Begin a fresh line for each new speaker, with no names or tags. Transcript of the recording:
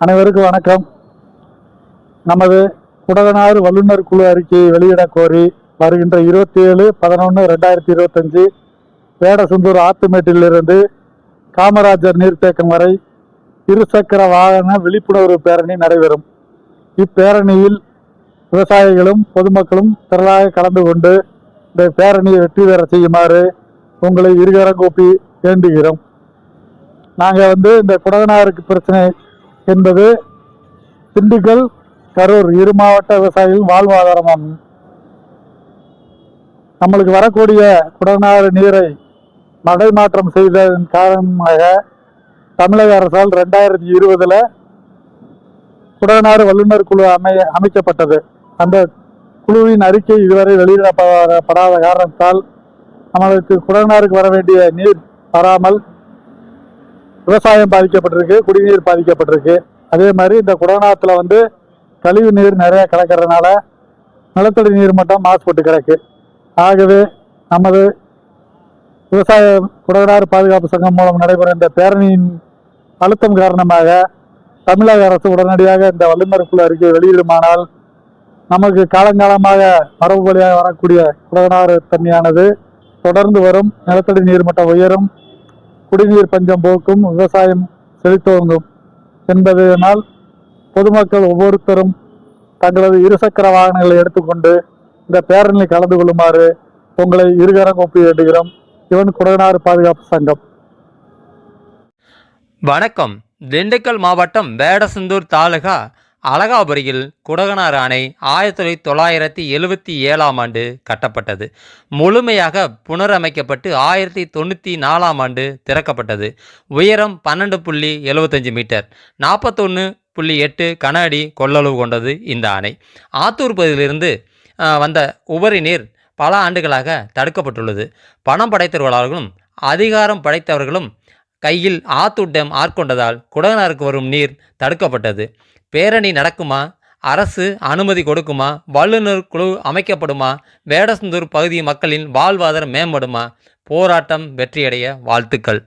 அனைவருக்கும் வணக்கம். நமது குடகனாறு வல்லுநர் குழு அறிக்கையை வெளியிட கோரி வருகின்ற இருபத்தி ஏழு பதினொன்று ரெண்டாயிரத்தி இருபத்தஞ்சு வேடசுந்தூர் ஆத்துமேட்டிலிருந்து காமராஜர் நீர்த்தேக்கம் வரை இருசக்கர வாகன விழிப்புணர்வு பேரணி நடைபெறும். இப்பேரணியில் விவசாயிகளும் பொதுமக்களும் திரளாக கலந்து கொண்டு இந்த பேரணியை வெற்றி பெற செய்யுமாறு உங்களை இருகரங்கூப்பி வேண்டுகிறோம். நாங்கள் வந்து இந்த குடகனாருக்கு பிரச்சனை என்பது திண்டுக்கல் கரூர் இரு மாவட்ட விவசாயிகளின் வாழ்வாதாரமாகும். நம்மளுக்கு வரக்கூடிய குடநாறு நீரை மடைமாற்றம் செய்ததன் காரணமாக தமிழக அரசால் ரெண்டாயிரத்தி இருபதுல குடநாறு வல்லுநர் குழு அமை அமைக்கப்பட்டது. அந்த குழுவின் அறிக்கை இதுவரை வெளியிடப்படாத காரணத்தால் நம்மளுக்கு குடகனாருக்கு வர வேண்டிய நீர் வராமல் விவசாயம் பாதிக்கப்பட்டிருக்கு குடிநீர் பாதிக்கப்பட்டிருக்கு. அதே மாதிரி இந்த குடநாத்தில் வந்து கழிவு நீர் நிறைய கலக்கிறதுனால நிலத்தடி நீர் மட்டம் மாசுபட்டு கிடக்கு. ஆகவே நமது விவசாய குடநாறு பாதுகாப்பு சங்கம் மூலம் நடைபெறும் இந்த பேரணியின் அழுத்தம் காரணமாக தமிழக அரசு உடனடியாக இந்த வல்லுநர் குழு அறிக்கையை வெளியிடுமானால் நமக்கு காலங்காலமாக மரபு வழியாக வரக்கூடிய குடநாறு தண்ணியானது தொடர்ந்து வரும் நிலத்தடி நீர் மட்டம் உயரும் குடிநீர் பஞ்சம் போக்கும் விவசாயம் செழித்தோங்கும் என்பதனால் பொதுமக்கள் ஒவ்வொருத்தரும் தங்களது இருசக்கர வாகனங்களை எடுத்துக்கொண்டு இந்த பேரணியில் கலந்து கொள்ளுமாறு உங்களை இருகரம் ஒப்பி வேண்டுகிறோம். இவன் குடநாறு பாதுகாப்பு சங்கம்.
வணக்கம். திண்டுக்கல் மாவட்டம் வேடசந்தூர் தாலுகா அழகாபுரியில் குடகனார் அணை ஆயிரத்தி தொள்ளாயிரத்தி எழுவத்தி ஏழாம் ஆண்டு கட்டப்பட்டது. முழுமையாக புனரமைக்கப்பட்டு ஆயிரத்தி தொண்ணூற்றி நாலாம் ஆண்டு திறக்கப்பட்டது. உயரம் பன்னெண்டு புள்ளி எழுபத்தஞ்சு மீட்டர். நாற்பத்தொன்று புள்ளி எட்டு கன அடி கொள்ளளவு கொண்டது இந்த அணை. ஆத்தூர் பகுதியிலிருந்து வந்த உபரி நீர் பல ஆண்டுகளாக தடுக்கப்பட்டுள்ளது. பணம் படைத்தவர்களும் அதிகாரம் படைத்தவர்களும் கையில் ஆத்தூர் டேம் ஆட்கொண்டதால் குடகனாருக்கு வரும் நீர் தடுக்கப்பட்டது. பேரணி நடக்குமா? அரசு அனுமதி கொடுக்குமா? வல்லுநர் குழு அமைக்கப்படுமா? வேடசந்தூர் பகுதி மக்களின் வாழ்வாதாரம் மேம்படுமா? போராட்டம் வெற்றியடைய வாழ்த்துக்கள்.